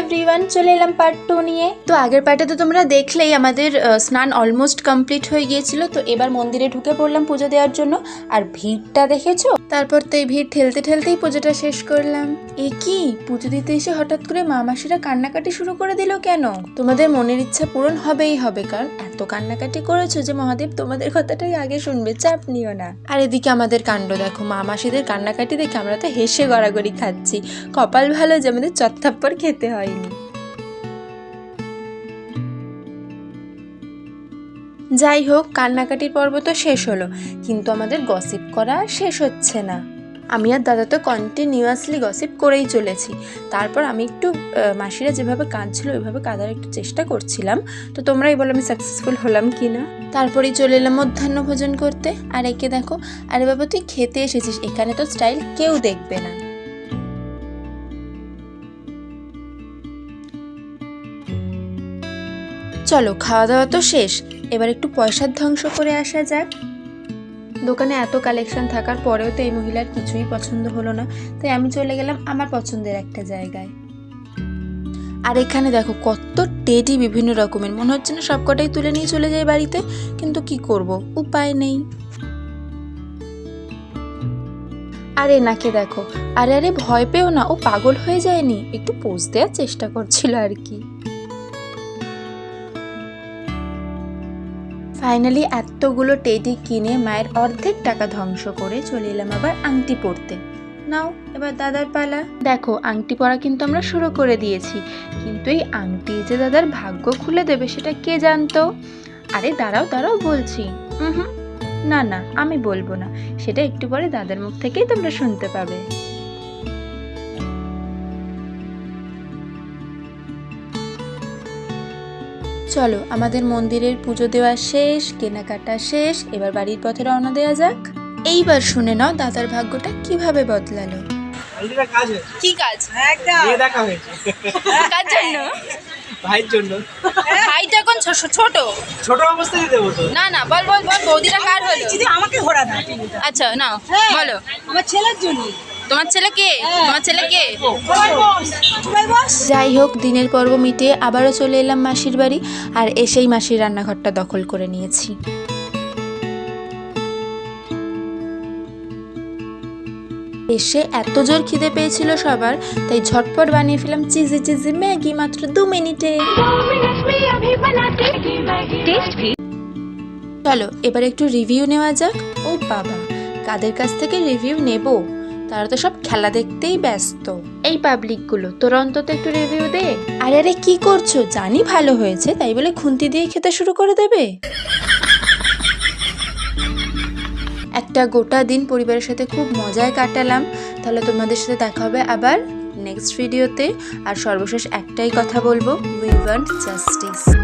Everyone চলে এলাম part two নিয়ে। তো আগের পার্টে তো তোমরা দেখলেই আমাদের স্নান অলমোস্ট কমপ্লিট হয়ে গিয়েছিল। তো এবার মন্দিরে ঢুকে পড়লাম পুজো দেওয়ার জন্য। আর ভিড়টা দেখেছ? তারপর তো এই ভিড় ঠেলতে ঠেলতেই পুজোটা শেষ করলাম। এ কি? পুজো দিতে এসে হঠাৎ করে মামাসিরা কান্নাকাটি শুরু করে দিল কেন? তোমাদের মনের ইচ্ছা পূরণ হবেই হবে, কারণ কান্নাকাটি করেছ যে মহাদেব, তোমাদের কথাটাই আগে শুনবে, চাপ নিও না। আর এদিকে আমাদের কাণ্ড, দেখো, মা মাসিদের কান্নাকাটি দেখে আমরা তো হেসে গড়াগড়ি খাচ্ছি। কপাল ভালো যে আমাদের চত্থাপ্পর খেতে হয়নি। যাই হোক, কান্নাকাটির পর্ব তো শেষ হলো, কিন্তু আমাদের গসিপ করা শেষ হচ্ছে না। আমি আর দাদা তো কন্টিনিউয়াসলি গসিপ করেই চলেছি। তারপর আমি একটু মাসিরা যেভাবে কাঁদছিল, ওইভাবে কাঁদার একটু চেষ্টা করছিলাম। তো তোমরাই বলো আমি সাকসেসফুল হলাম কি না? তারপরেই চলে এলাম মধ্যাহ্ন ভোজন করতে। আর একে দেখো, আরে বাবা, তুই খেতে এসেছিস। এখানে তো স্টাইল কেউ দেখবে না। চলো, খাওয়া দাওয়া তো শেষ। এবার একটু পয়সার ধ্বংস করে আসা যাক। দোকানে এত কালেকশন থাকার পরেও তো এই মহিলার কিছুই পছন্দ হলো না। তাই আমি চলে গেলাম আমার পছন্দের একটা জায়গায়। আর এখানে দেখো, কত টেডি বিভিন্ন রকমের। মনে হচ্ছে না সবকটাই তুলে নিয়ে চলে যায় বাড়িতে, কিন্তু কি করব? উপায় নেই। আরে নাকে দেখো, আরে আরে ভয় পেও না, ও পাগল হয়ে যায়নি। একটু পোজ দেওয়ার চেষ্টা করছিল আর কি। ফাইনালি এতগুলো টেডি কিনে মায়ের অর্ধেক টাকা ধ্বংস করে চলে এলাম আবার আংটি পরতে। নাও, এবার দাদার পালা। দেখো, আংটি পরা কিন্তু আমরা শুরু করে দিয়েছি। কিন্তু এই আংটি যে দাদার ভাগ্য খুলে দেবে সেটা কে জানতো? আরে, দাঁড়াও দাঁড়াও, বলছি। হুম না না, আমি বলব না। সেটা একটু পরে দাদার মুখ থেকেই তোমরা শুনতে পাবে। চলো আমাদের মন্দিরের পুজো দেওয়া শেষ কেনাকাটা শেষ এবার বাড়ির পথে রওনা দেওয়া যাক। এইবার শুনে নাও দাদার ভাগ্যটা কীভাবে বদলালো। কি কাজ? দেখা হয়েছে। কার জন্য? ভাইয়ের জন্য। ভাই তো এখন ছোট ছোট। অবস্থায় দেবো তো। না না বল বল বল বৌদিটা কার হলো? আমাকে ঘোরা আচ্ছা নাও। হ্যাঁ, বলো। আমার ছেলের জন্য তোমার ছেলে কে তোমার ছেলে কে সবাই বস সবাই বস যাই হোক দিনের পর্ব মিটিয়ে আবারও চলে এলাম মাসির বাড়ি আর এসেই মাসির রান্নাঘরটা দখল করে নিয়েছি। এসে এত জোর খিদে পেয়েছিল সবার তাই ঝটপট বানিয়ে ফেলাম চিজি চিজি ম্যাগি মাত্র দু মিনিটে। চলো এবার একটু রিভিউ নেওয়া যাক। ও বাবা কাদের কাছ থেকে রিভিউ নেব? তারা তো সব খেলা দেখতেই ব্যস্ত। এই পাবলিকগুলো তোর অন্তত একটু রিভিউ দে। আরে আরে কি করছ? জানি ভালো হয়েছে তাই বলে খুন্তি দিয়ে খেতে শুরু করে দেবে। একটা গোটা দিন পরিবারের সাথে খুব মজায় কাটালাম। তাহলে তোমাদের সাথে দেখা হবে আবার নেক্সট ভিডিওতে আর সর্বশেষ একটাই কথা বলব উই ওয়ান্ট জাস্টিস